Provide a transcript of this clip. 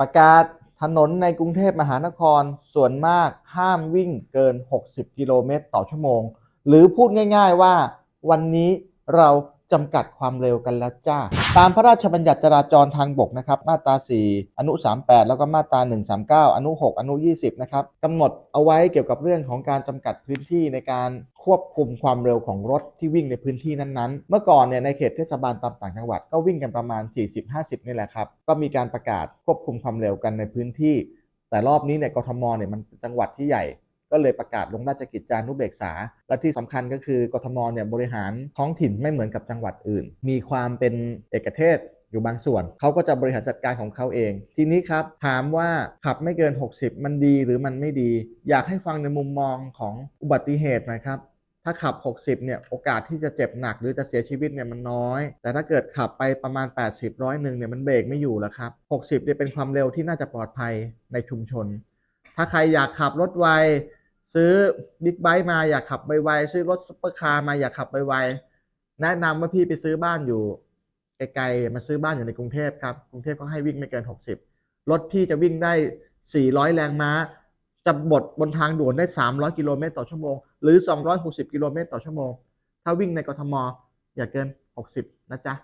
ประกาศถนนในกรุงเทพมหานครส่วนมากห้ามวิ่งเกิน 60 กิโลเมตรต่อชั่วโมง หรือพูดง่าย ๆว่าวันนี้เรา จำกัดความเร็วกันแล้วจ้า ตามพระราชบัญญัติจราจรทางบกนะครับ มาตรา 4 อนุ 38 แล้วก็มาตรา 139 อนุ 6 อนุ 20 นะครับกำหนดเอาไว้เกี่ยวกับเรื่องของการจำกัดพื้นที่ในการควบคุมความเร็วของรถที่วิ่งในพื้นที่นั้นๆ เมื่อก่อนเนี่ยในเขตเทศบาลตามต่างจังหวัดก็วิ่งกันประมาณ 40-50 นี่แหละครับ ก็มีการประกาศควบคุมความเร็วกันในพื้นที่ แต่รอบนี้เนี่ยกทมเนี่ยมันเป็นจังหวัดที่ใหญ่ ก็เลยประกาศลงราชกิจจานุเบกษา และที่สำคัญก็คือกทมเนี่ยบริหารท้องถิ่นไม่เหมือนกับจังหวัดอื่น มีความเป็นเอกเทศอยู่บางส่วนเขาก็จะบริหารจัดการของเขาเอง ทีนี้ครับ ถามว่าขับไม่เกิน 60 มันดีหรือมันไม่ดี อยากให้ฟังในมุมมองของอุบัติเหตุหนะครับ ถ้าขับ 60 เนี่ยโอกาสที่จะเจ็บหนักหรือจะเสียชีวิตเนี่ยมันน้อย แต่ถ้าเกิดขับไปประมาณ 80ร้อยหนึ่งเนี่ยมันเบรกไม่อยู่แล้วครับ 60เนี่ยเป็นความเร็วที่น่าจะปลอดภัยในชุมชน ถ้าใครอยากขับรถไว ซื้อบิ๊กไบค์มาอยากขับไวๆซื้อรถซุปเปอร์คาร์มาอยากขับไวๆแนะนำว่าพี่ไปซื้อบ้านอยู่ไกลๆมาซื้อบ้านอยู่ในกรุงเทพครับกรุงเทพเขาให้วิ่งไม่เกิน 60 รถพี่จะวิ่งได้ 400 แรงม้า จะบดบนทางด่วนได้ 300 กิโลเมตรต่อชั่วโมง หรือ 260 กิโลเมตรต่อชั่วโมง ถ้าวิ่งในกทมอย่าเกิน 60 นะจ๊ะ